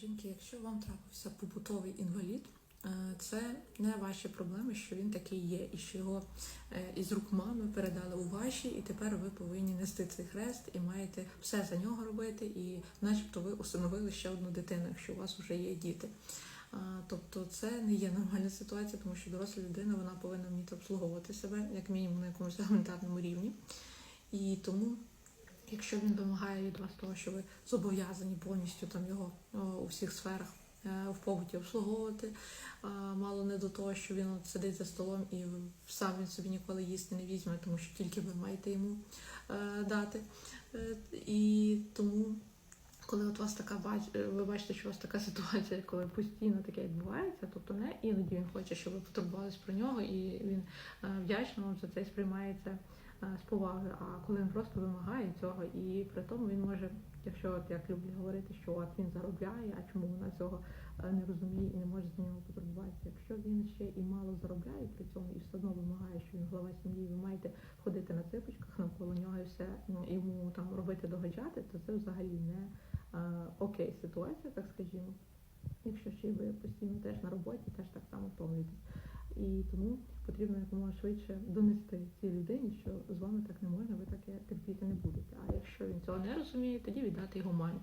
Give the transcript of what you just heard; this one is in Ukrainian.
жінки, якщо вам трапився побутовий інвалід, е, це не ваші проблеми, що він такий є, і що його е, із рук мами передали у ваші, і тепер ви повинні нести цей хрест і маєте все за нього робити, і начебто ви усиновили ще одну дитину, якщо у вас вже є діти. Тобто це не є нормальна ситуація, тому що доросла людина вона повинна вміти обслуговувати себе, як мінімум на якомусь елементарному рівні. І тому Якщо він вимагає від вас того, що ви зобов'язані повністю там його у всіх сферах е, в побуті обслуговувати, мало не до того, що він от сидить за столом і сам він собі ніколи їсти не візьме, тому що тільки ви маєте йому е, дати. Е, І тому, у вас така бач, е, ви бачите, що у вас така ситуація, коли постійно таке відбувається, тобто не іноді він хоче, щоб ви потурбувались про нього, і він е, вдячно вам за це сприймається е, з поваги, а коли він просто вимагає цього, і при тому він може, якщо от як люблять говорити, що от він заробляє, а чому вона цього не розуміє і не може за нього потурбуватися. Якщо він ще і мало заробляє при цьому і все одно вимагає, що він глава сім'ї, ви маєте ходити на ципочках навколо нього і все ну, йому там робити догоджати, то це взагалі не окей ситуація, так скажімо. Якщо ще ви постійно теж на роботі, теж так само втомлюєтесь. І тому потрібно якомога швидше донести цій людині, що з вами так не можна, ви таке терпіти не будете. А якщо він цього не розуміє, тоді віддати його мамі.